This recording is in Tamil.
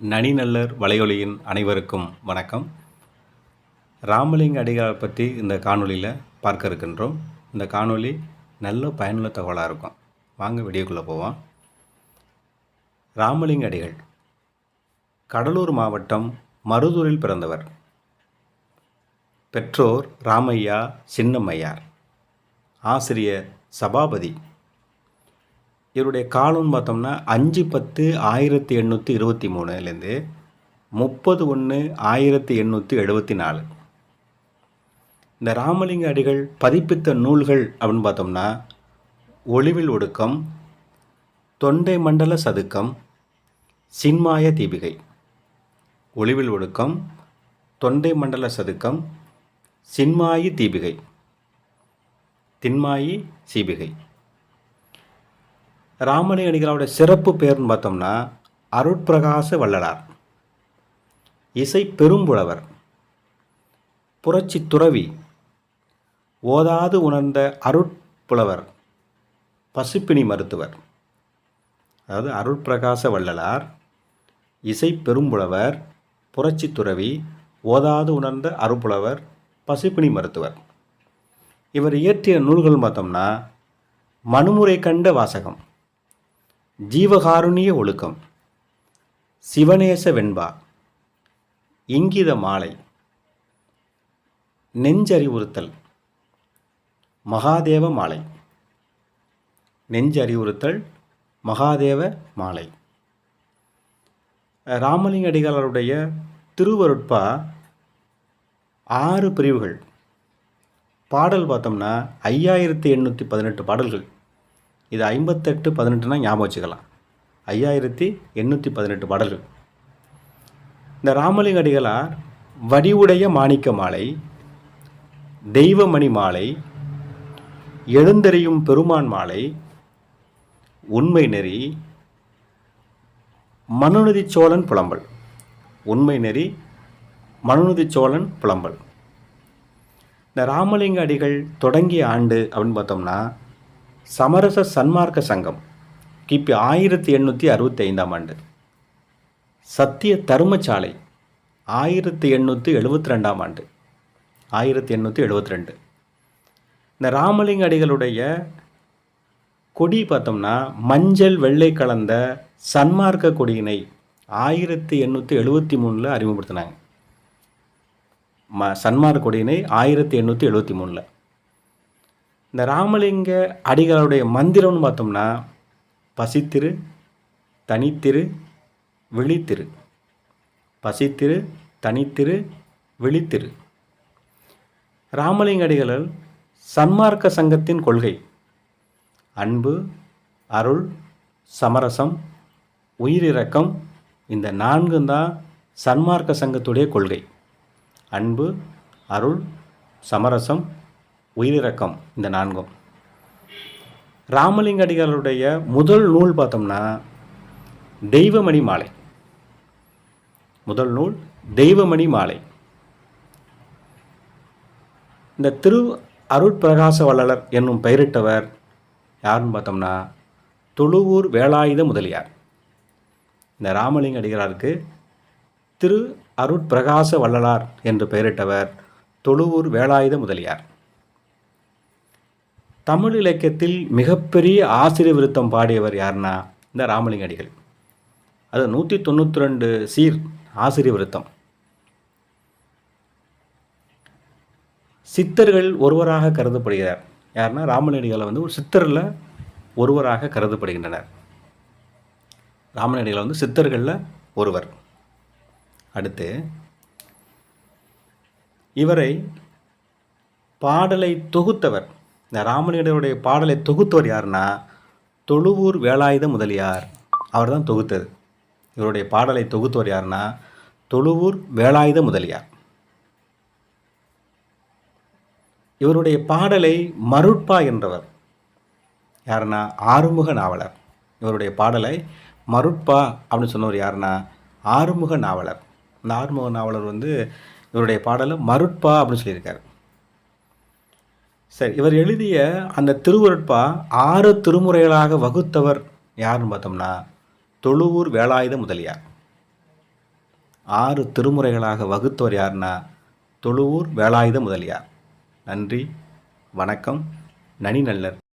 நனிநல்லர் வலையொலியின் அனைவருக்கும் வணக்கம். ராமலிங்க அடிகளை பற்றி இந்த காணொலியில் பார்க்க இருக்கின்றோம். இந்த காணொலி நல்ல பயனுள்ள தகவலாக இருக்கும். வாங்க வீடியோக்குள்ளே போவோம். ராமலிங்க அடிகள் கடலூர் மாவட்டம் மருதூரில் பிறந்தவர். பெற்றோர் ராமையா சின்னம்மையார். ஆசிரியர் சபாபதி. இவருடைய காலம்னு பார்த்தோம்னா அஞ்சு பத்து ஆயிரத்தி எண்ணூற்றி இருபத்தி மூணுலேருந்து முப்பது ஒன்று ஆயிரத்தி எண்ணூற்றி எழுபத்தி நாலு. இந்த ராமலிங்க அடிகள் பதிப்பித்த நூல்கள் அப்படின்னு பார்த்தோம்னா ஒளிவில் ஒடுக்கம் தொண்டை மண்டல சதுக்கம் சின்மாய தீபிகை. ஒளிவில் ஒடுக்கம் தொண்டை மண்டல சதுக்கம் சின்மாயி தீபிகை. தின்மாயி சீபிகை. ராமலிங்க அடிகளாவுடைய சிறப்பு பேர்னு பார்த்தோம்னா அருட்பிரகாச வள்ளலார். இசை பெரும்புலவர். புரட்சி துறவி. ஓதாது உணர்ந்த அருட்புலவர் பசுப்பினி மருத்துவர். அதாவது அருட்பிரகாச வள்ளலார். இசை பெரும்புலவர். புரட்சி துறவி. ஓதாது உணர்ந்த அருட்புலவர் பசுப்பினி மருத்துவர். இவர் இயற்றிய நூல்கள் பார்த்தோம்னா மனுமுறை கண்ட வாசகம். ஜீவகாருண்ய ஒழுக்கம். சிவநேச வெண்பா. இங்கித மாலை. நெஞ்சறிவுறுத்தல். மகாதேவ மாலை. நெஞ்சறிவுறுத்தல் மகாதேவ மாலை. ராமலிங்க அடிகளாருடைய திருவருட்பா ஆறு பிரிவுகள். பாடல் பார்த்தோம்னா ஐயாயிரத்தி எண்ணூற்றி பதினெட்டு பாடல்கள். இது ஐம்பத்தெட்டு பதினெட்டுனா ஞாபகம் வச்சுக்கலாம். ஐயாயிரத்தி எண்ணூற்றி பதினெட்டு பாடல்கள். இந்த ராமலிங்க அடிகளார் வடிவுடைய மாணிக்க மாலை தெய்வமணி மாலை எழுந்தறியும் பெருமான் மாலை உண்மை நெறி மனுநதி சோழன் புலம்பல். உண்மை நெறி மனுநதி சோழன் புலம்பல். இந்த ராமலிங்க அடிகள் தொடங்கிய ஆண்டு அப்படின்னு பார்த்தோம்னா சமரச சன்மார்க்க சங்கம் கிபி ஆயிரத்தி எண்ணூற்றி அறுபத்தி ஐந்தாம் ஆண்டு. சத்திய தருமச்சாலை ஆயிரத்தி எண்ணூற்றி எழுபத்தி ரெண்டாம் ஆண்டு. ஆயிரத்தி எண்ணூற்றி எழுபத்தி ரெண்டு இந்த ராமலிங்க அடிகளுடைய கொடி பார்த்தோம்னா மஞ்சள் வெள்ளை கலந்த சன்மார்க்க கொடியினை ஆயிரத்தி எண்ணூற்றி எழுபத்தி மூணில் அறிமுகப்படுத்தினாங்க. ம சன்மார்க்க கொடியினை ஆயிரத்தி எண்ணூற்றி எழுபத்தி மூணில். இந்த ராமலிங்க அடிகளுடைய மந்திரம்னு பார்த்தோம்னா பசித்திரு தனித்திரு விழித்திரு. பசித்திரு தனித்திரு விழித்திரு. ராமலிங்க அடிகளால் சன்மார்க்க சங்கத்தின் கொள்கை. அன்பு அருள் சமரசம் உயிரிறக்கம் இந்த நான்கும் தான் சன்மார்க்க சங்கத்துடைய கொள்கை. அன்பு அருள் சமரசம் உயிரிறக்கம் இந்த நான்கும். ராமலிங்க அடிகளுடைய முதல் நூல் பார்த்தோம்னா தெய்வமணி மாலை. முதல் நூல் தெய்வமணி மாலை. இந்த திரு அருட்பிரகாச வள்ளலர் என்னும் பெயரிட்டவர் யாருன்னு பார்த்தோம்னா தொழுவூர் வேலாயுத முதலியார். இந்த ராமலிங்க அடிகளாருக்கு திரு அருட்பிரகாச வள்ளலார் என்று பெயரிட்டவர் தொழுவூர் வேலாயுத முதலியார். தமிழ் இலக்கியத்தில் மிகப்பெரிய ஆசிரியர் விருத்தம் பாடியவர் யாருன்னா இந்த ராமலிங்க அடிகள். அது நூற்றி தொண்ணூற்றி ரெண்டு சீர் ஆசிரியர் விருத்தம். சித்தர்கள் ஒருவராக கருதப்படுகிறார். யாருன்னா ராமலிங்கடிகளை வந்து ஒரு சித்தரில் ஒருவராக கருதப்படுகின்றனர். ராமலிங்கடிகளை வந்து சித்தர்களில் ஒருவர். அடுத்து இவரை பாடலை தொகுத்தவர் இந்த ராமலிங்கருடைய பாடலை தொகுத்தவர் யாருன்னா தொழுவூர் வேலாயுத முதலியார். அவர் தான் தொகுத்தது. இவருடைய பாடலை தொகுத்தவர் யாருன்னா தொழுவூர் வேலாயுத முதலியார். இவருடைய பாடலை மருட்பா என்றவர் யாருன்னா ஆறுமுக நாவலர். இவருடைய பாடலை மருட்பா அப்படின்னு சொன்னவர் யாருன்னா ஆறுமுக நாவலர். இந்த ஆறுமுக நாவலர் வந்து இவருடைய பாடலை மருட்பா அப்படின்னு சொல்லியிருக்காரு. சரி இவர் எழுதிய அந்த திருவுருட்பா ஆறு திருமுறைகளாக வகுத்தவர் யாருன்னு பார்த்தோம்னா தொழுவூர் வேலாயுத முதலியார். ஆறு திருமுறைகளாக வகுத்தவர் யாருன்னா தொழுவூர் வேலாயுத முதலியார். நன்றி வணக்கம் நனி நல்லர்